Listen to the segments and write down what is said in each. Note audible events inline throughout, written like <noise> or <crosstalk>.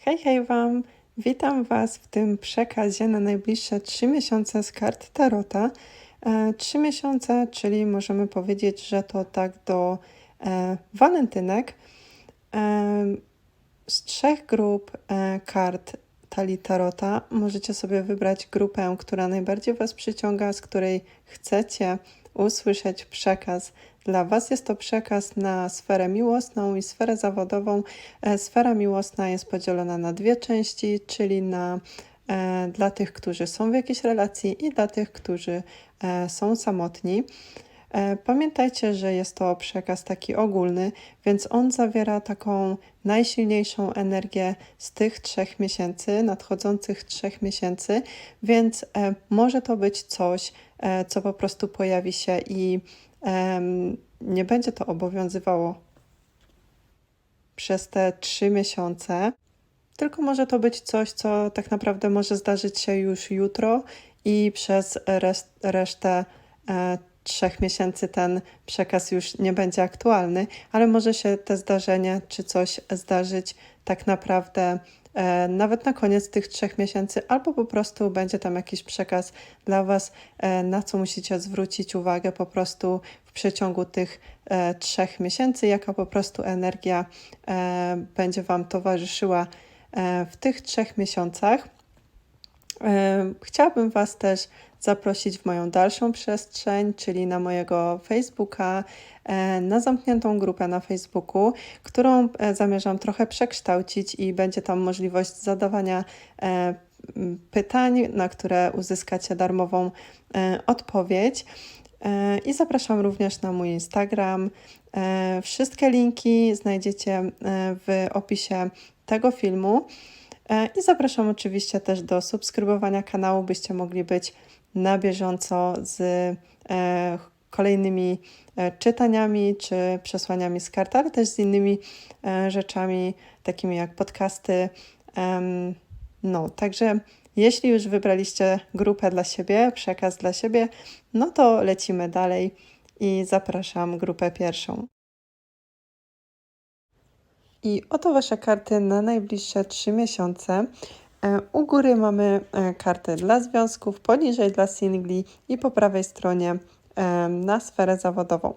Hej, hej Wam! Witam Was w tym przekazie na najbliższe 3 miesiące z kart Tarota. E, 3 miesiące, czyli możemy powiedzieć, że to tak do e, walentynek. E, z trzech grup e, kart talii Tarota możecie sobie wybrać grupę, która najbardziej Was przyciąga, z której chcecie usłyszeć przekaz dla Was. Jest to przekaz na sferę miłosną i sferę zawodową. E, Sfera miłosna jest podzielona na dwie części, czyli na e, dla tych, którzy są w jakiejś relacji i dla tych, którzy e, są samotni. Pamiętajcie, że jest to przekaz taki ogólny, więc on zawiera taką najsilniejszą energię z tych trzech miesięcy, nadchodzących trzech miesięcy, więc może to być coś, co po prostu pojawi się i nie będzie to obowiązywało przez te trzy miesiące, tylko może to być coś, co tak naprawdę może zdarzyć się już jutro i przez res- resztę e, trzech miesięcy ten przekaz już nie będzie aktualny, ale może się te zdarzenie czy coś zdarzyć tak naprawdę e, nawet na koniec tych trzech miesięcy, albo po prostu będzie tam jakiś przekaz dla Was, e, na co musicie zwrócić uwagę po prostu przeciągu tych e, trzech miesięcy, jaka po prostu energia e, będzie Wam towarzyszyła e, w tych trzech miesiącach. Chciałabym Was też zaprosić w moją dalszą przestrzeń, czyli na mojego Facebooka, na zamkniętą grupę na Facebooku, którą zamierzam trochę przekształcić i będzie tam możliwość zadawania pytań, na które uzyskacie darmową odpowiedź. E, I zapraszam również na mój Instagram. E, Wszystkie linki znajdziecie e, w opisie tego filmu. I zapraszam oczywiście też do subskrybowania kanału, byście mogli być na bieżąco z kolejnymi czytaniami czy przesłaniami z kart, ale też z innymi rzeczami, takimi jak podcasty. No, także jeśli już wybraliście grupę dla siebie, przekaz dla siebie, no to lecimy dalej i zapraszam grupę pierwszą. I oto Wasze karty na najbliższe 3 miesiące. E, U góry mamy e, karty dla związków, poniżej dla singli i po prawej stronie e, na sferę zawodową.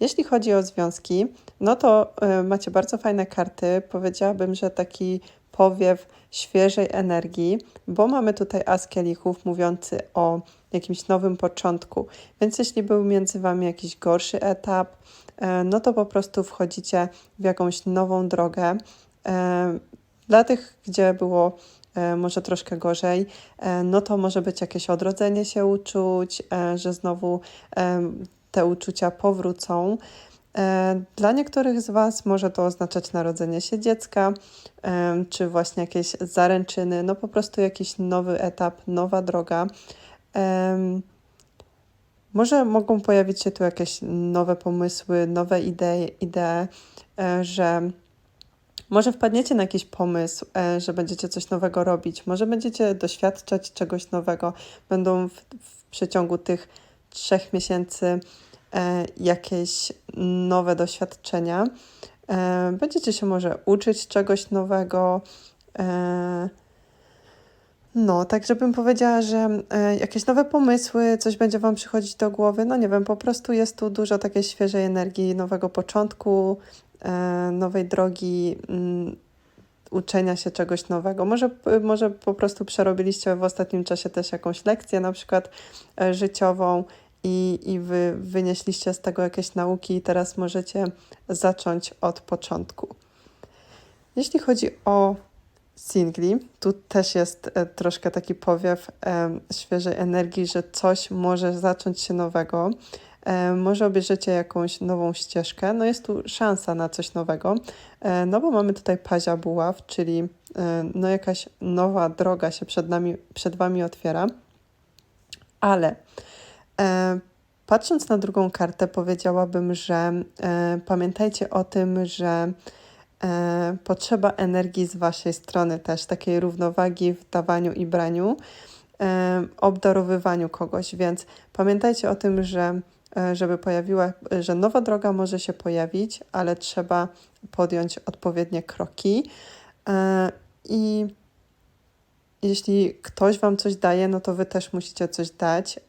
Jeśli chodzi o związki, no to macie bardzo fajne karty. Powiedziałabym, że taki powiew świeżej energii, bo mamy tutaj as kielichów mówiący o jakimś nowym początku. Więc jeśli był między Wami jakiś gorszy etap, e, no to po prostu wchodzicie w jakąś nową drogę. E, Dla tych, gdzie było e, może troszkę gorzej, no to może być jakieś odrodzenie się uczuć, że znowu te uczucia powrócą. E, Dla niektórych z Was może to oznaczać narodzenie się dziecka, em, czy właśnie jakieś zaręczyny, no po prostu jakiś nowy etap, nowa droga. Em, Może mogą pojawić się tu jakieś nowe pomysły, nowe idee, idee, e, że może wpadniecie na jakiś pomysł, e, że będziecie coś nowego robić, może będziecie doświadczać czegoś nowego, będą w, w przeciągu tych trzech miesięcy e, jakieś nowe doświadczenia. E, Będziecie się może uczyć czegoś nowego. e, No, także bym powiedziała, że e, jakieś nowe pomysły, coś będzie Wam przychodzić do głowy. No nie wiem, po prostu jest tu dużo takiej świeżej energii, nowego początku, e, nowej drogi, mm, uczenia się czegoś nowego. Może, może po prostu przerobiliście w ostatnim czasie też jakąś lekcję, na przykład e, życiową i, i wy wynieśliście z tego jakieś nauki i teraz możecie zacząć od początku. Jeśli chodzi o singli, tu też jest e, troszkę taki powiew em, świeżej energii, że coś może zacząć się nowego. E, może obierzecie jakąś nową ścieżkę. No jest tu szansa na coś nowego, e, no bo mamy tutaj pazia buław, czyli e, no jakaś nowa droga się przed nami, przed Wami otwiera. Ale e, patrząc na drugą kartę, powiedziałabym, że e, pamiętajcie o tym, że e, potrzeba energii z Waszej strony też, takiej równowagi w dawaniu i braniu, e, obdarowywaniu kogoś, więc pamiętajcie o tym, że e, żeby pojawiła, że nowa droga może się pojawić, ale trzeba podjąć odpowiednie kroki. E, I jeśli ktoś Wam coś daje, no to Wy też musicie coś dać.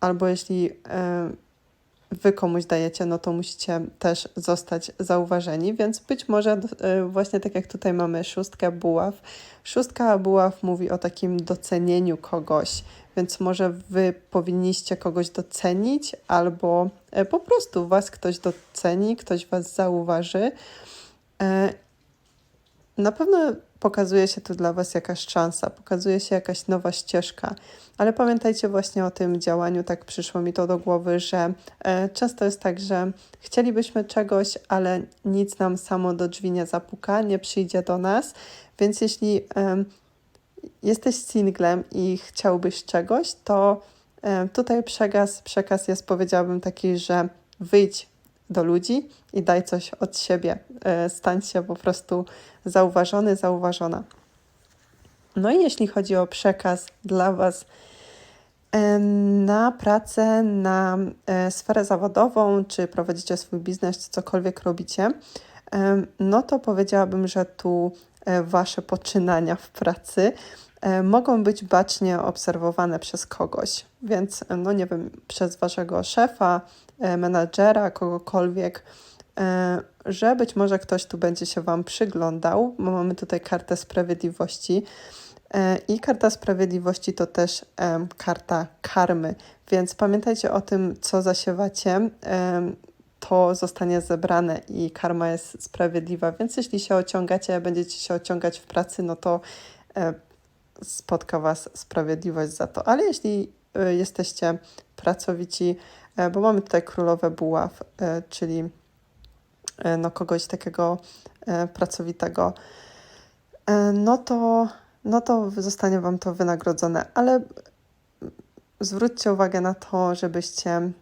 Albo jeśli wy komuś dajecie, no to musicie też zostać zauważeni, więc być może e, właśnie tak jak tutaj mamy szóstkę buław, szóstka buław mówi o takim docenieniu kogoś, więc może wy powinniście kogoś docenić albo e, po prostu was ktoś doceni, ktoś was zauważy. E, na pewno pokazuje się tu dla Was jakaś szansa, pokazuje się jakaś nowa ścieżka. Ale pamiętajcie właśnie o tym działaniu, tak przyszło mi to do głowy, że e, często jest tak, że chcielibyśmy czegoś, ale nic nam samo do drzwi nie zapuka, nie przyjdzie do nas. Więc jeśli jesteś singlem i chciałbyś czegoś, to tutaj przekaz, przekaz jest, powiedziałabym, taki, że wyjdź do ludzi i daj coś od siebie. E, stań się po prostu zauważony, zauważona. No i jeśli chodzi o przekaz dla Was e, na pracę, na e, sferę zawodową, czy prowadzicie swój biznes, czy cokolwiek robicie, no to powiedziałabym, że tu Wasze poczynania w pracy mogą być bacznie obserwowane przez kogoś. Więc, no nie wiem, przez Waszego szefa, menadżera, kogokolwiek, e, że być może ktoś tu będzie się Wam przyglądał, bo mamy tutaj kartę sprawiedliwości. E, I karta sprawiedliwości to też karta karmy, więc pamiętajcie o tym, co zasiewacie, to zostanie zebrane i karma jest sprawiedliwa. Więc jeśli się ociągacie, będziecie się ociągać w pracy, no to spotka Was sprawiedliwość za to. Ale jeśli jesteście pracowici, E, bo mamy tutaj królowe buław, e, czyli e, no kogoś takiego pracowitego, no to, no to zostanie Wam to wynagrodzone, ale zwróćcie uwagę na to, żebyście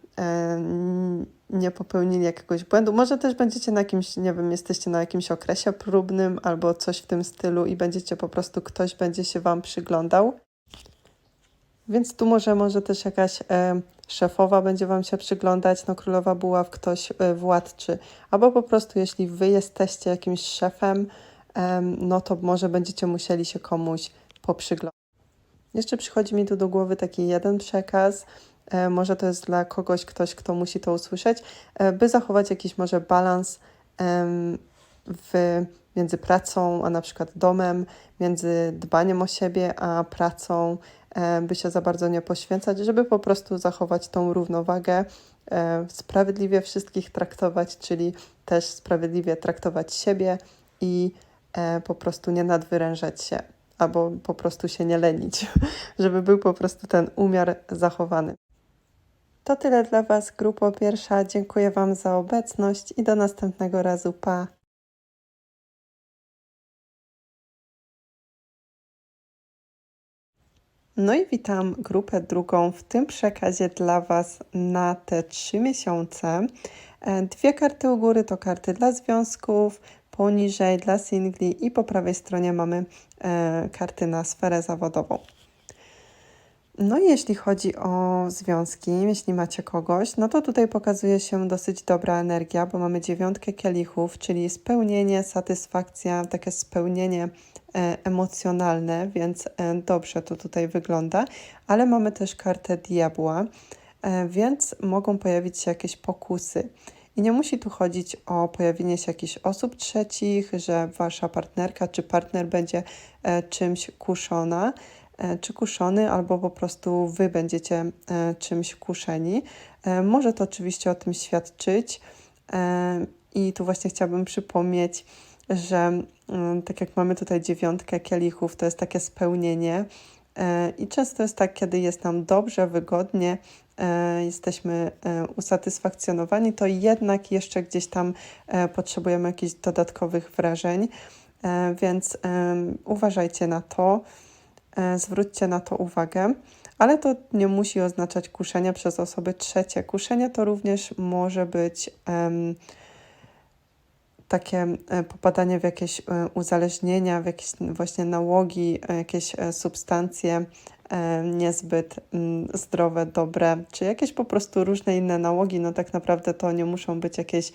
nie popełnili jakiegoś błędu. Może też będziecie na jakimś, nie wiem, jesteście na jakimś okresie próbnym albo coś w tym stylu i będziecie po prostu, ktoś będzie się Wam przyglądał. Więc tu może, może też jakaś e, szefowa będzie Wam się przyglądać, no królowa buław, ktoś e, władczy. Albo po prostu jeśli Wy jesteście jakimś szefem, e, no to może będziecie musieli się komuś poprzyglądać. Jeszcze przychodzi mi tu do głowy taki jeden przekaz, e, może to jest dla kogoś, ktoś, kto musi to usłyszeć, e, by zachować jakiś może balans w, między pracą a na przykład domem, między dbaniem o siebie a pracą, E, by się za bardzo nie poświęcać, żeby po prostu zachować tą równowagę, e, sprawiedliwie wszystkich traktować, czyli też sprawiedliwie traktować siebie i e, po prostu nie nadwyrężać się albo po prostu się nie lenić, <laughs> żeby był po prostu ten umiar zachowany. To tyle dla Was, grupo pierwsza. Dziękuję Wam za obecność i do następnego razu. Pa! No i witam grupę drugą w tym przekazie dla Was na te trzy miesiące. E, dwie karty u góry to karty dla związków, poniżej dla singli i po prawej stronie mamy e, karty na sferę zawodową. No i jeśli chodzi o związki, jeśli macie kogoś, no to tutaj pokazuje się dosyć dobra energia, bo mamy dziewiątkę kielichów, czyli spełnienie, satysfakcja, takie spełnienie e, emocjonalne, więc e, dobrze to tutaj wygląda, ale mamy też kartę diabła, e, więc mogą pojawić się jakieś pokusy. I nie musi tu chodzić o pojawienie się jakichś osób trzecich, że wasza partnerka czy partner będzie czymś kuszona, czy kuszony, albo po prostu Wy będziecie e, czymś kuszeni. E, może to oczywiście o tym świadczyć. I tu właśnie chciałabym przypomnieć, że mm, tak jak mamy tutaj dziewiątkę kielichów, to jest takie spełnienie. I często jest tak, kiedy jest nam dobrze, wygodnie, jesteśmy usatysfakcjonowani, to jednak jeszcze gdzieś tam potrzebujemy jakichś dodatkowych wrażeń, więc uważajcie na to. E, zwróćcie na to uwagę, ale to nie musi oznaczać kuszenia przez osoby trzecie. Kuszenie to również może być um, takie e, popadanie w jakieś e, uzależnienia, w jakieś właśnie nałogi, jakieś substancje niezbyt zdrowe, dobre, czy jakieś po prostu różne inne nałogi. No tak naprawdę to nie muszą być jakieś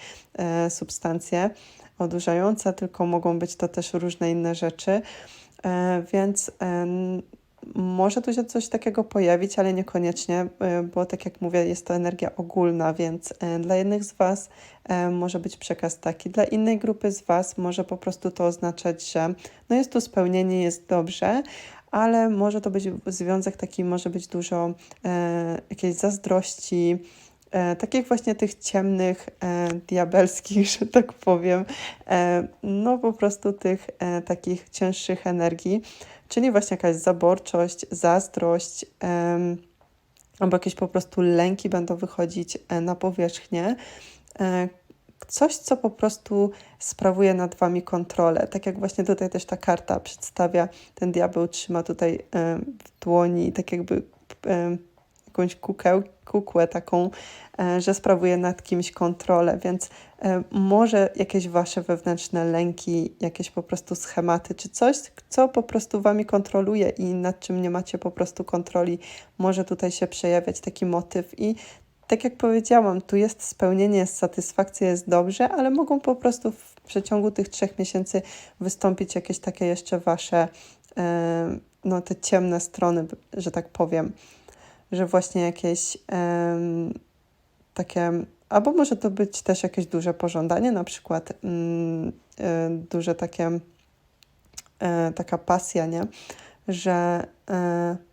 substancje odurzające, tylko mogą być to też różne inne rzeczy. E, więc e, może tu się coś takiego pojawić, ale niekoniecznie, e, bo tak jak mówię, jest to energia ogólna, więc dla jednych z Was może być przekaz taki, dla innej grupy z Was może po prostu to oznaczać, że no jest tu spełnienie, jest dobrze, ale może to być związek taki, może być dużo jakiejś zazdrości, e, takich właśnie tych ciemnych, e, diabelskich, <laughs> że tak powiem, e, no po prostu tych e, takich cięższych energii, czyli właśnie jakaś zaborczość, zazdrość, e, albo jakieś po prostu lęki będą wychodzić e, na powierzchnię, e, coś, co po prostu sprawuje nad wami kontrolę. Tak jak właśnie tutaj też ta karta przedstawia, ten diabeł trzyma tutaj w dłoni tak jakby jakąś kukeł, kukłę taką, e, że sprawuje nad kimś kontrolę, więc e, może jakieś wasze wewnętrzne lęki, jakieś po prostu schematy, czy coś, co po prostu wami kontroluje i nad czym nie macie po prostu kontroli, może tutaj się przejawiać taki motyw. I tak jak powiedziałam, tu jest spełnienie, jest satysfakcja, jest dobrze, ale mogą po prostu w przeciągu tych trzech miesięcy wystąpić jakieś takie jeszcze wasze, e, no te ciemne strony, że tak powiem, że właśnie jakieś takie, albo może to być też jakieś duże pożądanie, na przykład e, duże takie, e, taka pasja, nie? Że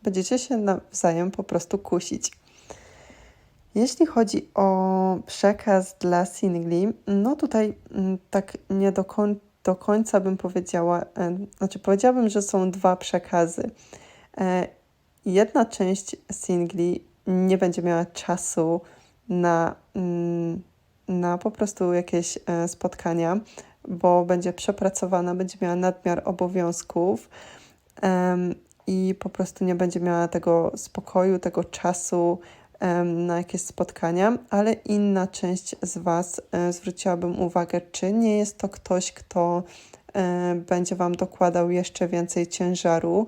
będziecie się nawzajem po prostu kusić. Jeśli chodzi o przekaz dla singli, no tutaj mm, tak nie do, koń, do końca bym powiedziała, e, znaczy powiedziałabym, że są dwa przekazy. Jedna część singli nie będzie miała czasu na, mm, na po prostu jakieś e, spotkania, bo będzie przepracowana, będzie miała nadmiar obowiązków i po prostu nie będzie miała tego spokoju, tego czasu, na jakieś spotkania, ale inna część z Was e, zwróciłabym uwagę, czy nie jest to ktoś, kto e, będzie Wam dokładał jeszcze więcej ciężaru.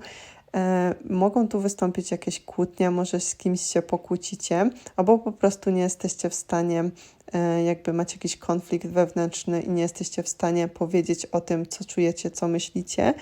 E, mogą tu wystąpić jakieś kłótnie, może z kimś się pokłócicie, albo po prostu nie jesteście w stanie, jakby macie jakiś konflikt wewnętrzny i nie jesteście w stanie powiedzieć o tym, co czujecie, co myślicie.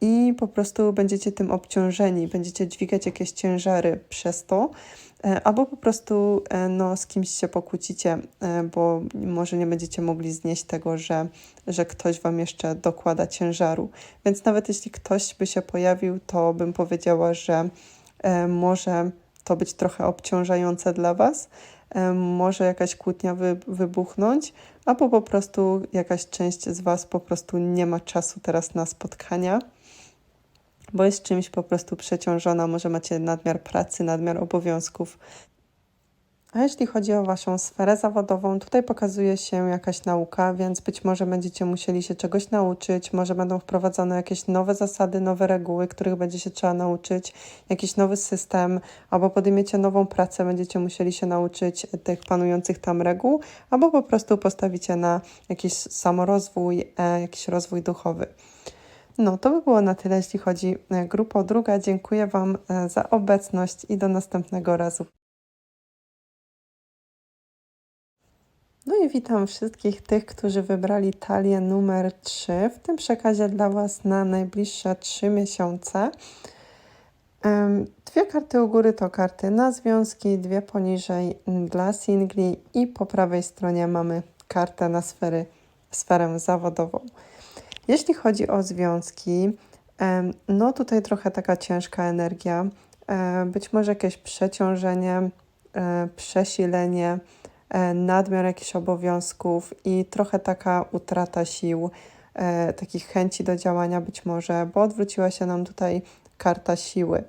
I po prostu będziecie tym obciążeni, będziecie dźwigać jakieś ciężary przez to, e, albo po prostu e, no, z kimś się pokłócicie, e, bo może nie będziecie mogli znieść tego, że, że ktoś wam jeszcze dokłada ciężaru. Więc nawet jeśli ktoś by się pojawił, to bym powiedziała, że może to być trochę obciążające dla was, może jakaś kłótnia wy, wybuchnąć, albo po prostu jakaś część z Was po prostu nie ma czasu teraz na spotkania, bo jest czymś po prostu przeciążona, może macie nadmiar pracy, nadmiar obowiązków, a jeśli chodzi o Waszą sferę zawodową, tutaj pokazuje się jakaś nauka, więc być może będziecie musieli się czegoś nauczyć, może będą wprowadzone jakieś nowe zasady, nowe reguły, których będzie się trzeba nauczyć, jakiś nowy system, albo podejmiecie nową pracę, będziecie musieli się nauczyć tych panujących tam reguł, albo po prostu postawicie na jakiś samorozwój, e, jakiś rozwój duchowy. No, to by było na tyle, jeśli chodzi e, grupę druga. Dziękuję Wam e, za obecność i do następnego razu. No i witam wszystkich tych, którzy wybrali talię numer 3 w tym przekazie dla Was na najbliższe 3 miesiące. Dwie karty u góry to karty na związki, dwie poniżej dla singli i po prawej stronie mamy kartę na sfery, sferę zawodową. Jeśli chodzi o związki, no tutaj trochę taka ciężka energia, być może jakieś przeciążenie, e, przesilenie, E, nadmiar jakichś obowiązków i trochę taka utrata sił, e, takich chęci do działania być może, bo odwróciła się nam tutaj karta siły.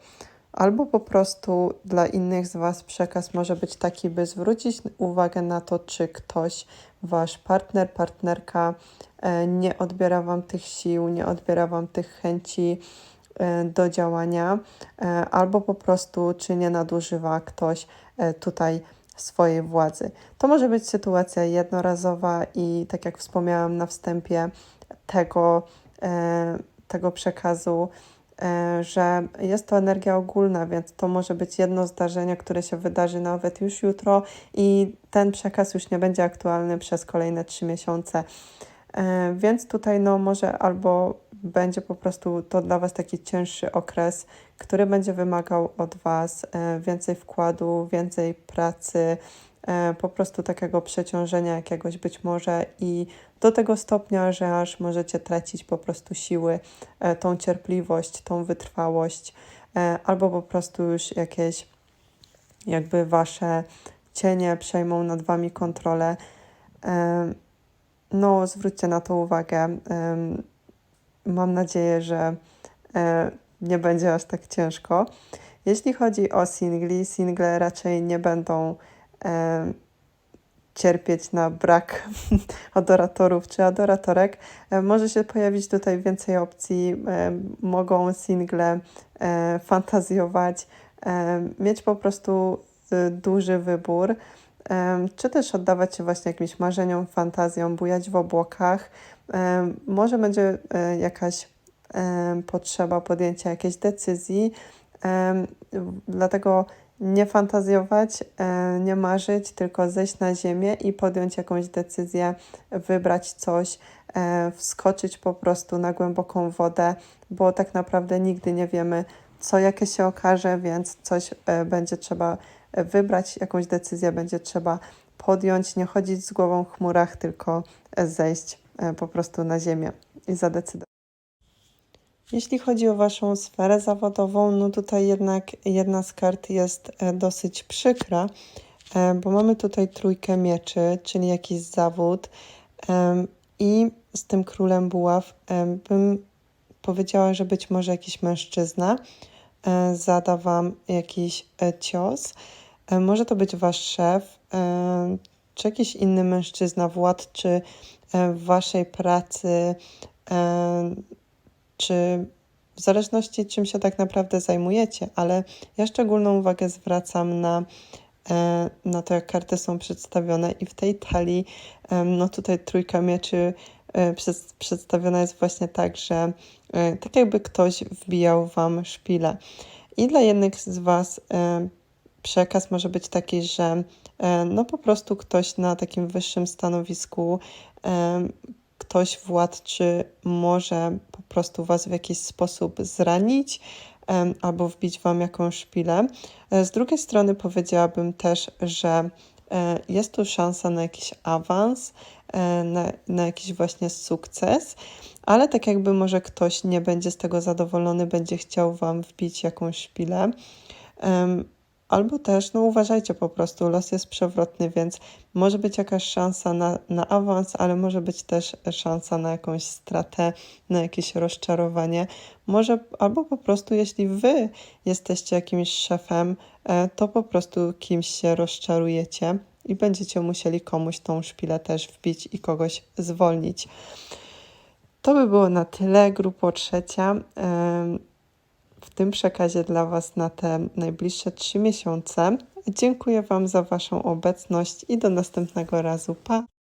Albo po prostu dla innych z Was przekaz może być taki, by zwrócić uwagę na to, czy ktoś, Wasz partner, partnerka e, nie odbiera Wam tych sił, nie odbiera Wam tych chęci do działania, albo po prostu, czy nie nadużywa ktoś tutaj swojej władzy. To może być sytuacja jednorazowa i tak jak wspomniałam na wstępie tego, e, tego przekazu, e, że jest to energia ogólna, więc to może być jedno zdarzenie, które się wydarzy nawet już jutro i ten przekaz już nie będzie aktualny przez kolejne trzy miesiące. E, Więc tutaj no może albo będzie po prostu to dla Was taki cięższy okres, który będzie wymagał od Was e, więcej wkładu, więcej pracy, e, po prostu takiego przeciążenia jakiegoś być może i do tego stopnia, że aż możecie tracić po prostu siły, e, tą cierpliwość, tą wytrwałość, e, albo po prostu już jakieś jakby Wasze cienie przejmą nad Wami kontrolę. No, zwróćcie na to uwagę. Mam nadzieję, że e, nie będzie aż tak ciężko. Jeśli chodzi o singli, single raczej nie będą e, cierpieć na brak <laughs> adoratorów czy adoratorek. E, może się pojawić tutaj więcej opcji. E, mogą single e, fantazjować, e, mieć po prostu e, duży wybór, e, czy też oddawać się właśnie jakimś marzeniom, fantazjom, bujać w obłokach. E, może będzie e, jakaś e, potrzeba podjęcia jakiejś decyzji, e, dlatego nie fantazjować, e, nie marzyć, tylko zejść na ziemię i podjąć jakąś decyzję, wybrać coś, e, wskoczyć po prostu na głęboką wodę, bo tak naprawdę nigdy nie wiemy, co jakie się okaże, więc coś e, będzie trzeba wybrać, jakąś decyzję będzie trzeba podjąć, nie chodzić z głową w chmurach, tylko zejść po prostu na ziemię i zadecydować. Jeśli chodzi o Waszą sferę zawodową, no tutaj jednak jedna z kart jest e, dosyć przykra, e, bo mamy tutaj trójkę mieczy, czyli jakiś zawód i z tym królem buław bym powiedziała, że być może jakiś mężczyzna e, zada Wam jakiś cios. Może to być Wasz szef, czy jakiś inny mężczyzna, władczy w Waszej pracy, czy w zależności czym się tak naprawdę zajmujecie, ale ja szczególną uwagę zwracam na, e, na to, jak karty są przedstawione i w tej talii, em, no tutaj trójka mieczy e, przed, przedstawiona jest właśnie tak, że e, tak jakby ktoś wbijał wam szpilę. I dla jednych z was e, przekaz może być taki, że e, no po prostu ktoś na takim wyższym stanowisku e, ktoś władczy może po prostu Was w jakiś sposób zranić albo wbić Wam jakąś szpilę. E, Z drugiej strony powiedziałabym też, że e, jest tu szansa na jakiś awans, e, na, na jakiś właśnie sukces, ale tak jakby może ktoś nie będzie z tego zadowolony, będzie chciał Wam wbić jakąś szpilę. Albo też, no uważajcie po prostu, los jest przewrotny, więc może być jakaś szansa na, na awans, ale może być też szansa na jakąś stratę, na jakieś rozczarowanie. Może, albo po prostu, jeśli wy jesteście jakimś szefem, e, to po prostu kimś się rozczarujecie i będziecie musieli komuś tą szpilę też wbić i kogoś zwolnić. To by było na tyle, grupo trzecia. W tym przekazie dla Was na te najbliższe trzy miesiące. Dziękuję Wam za Waszą obecność i do następnego razu. Pa!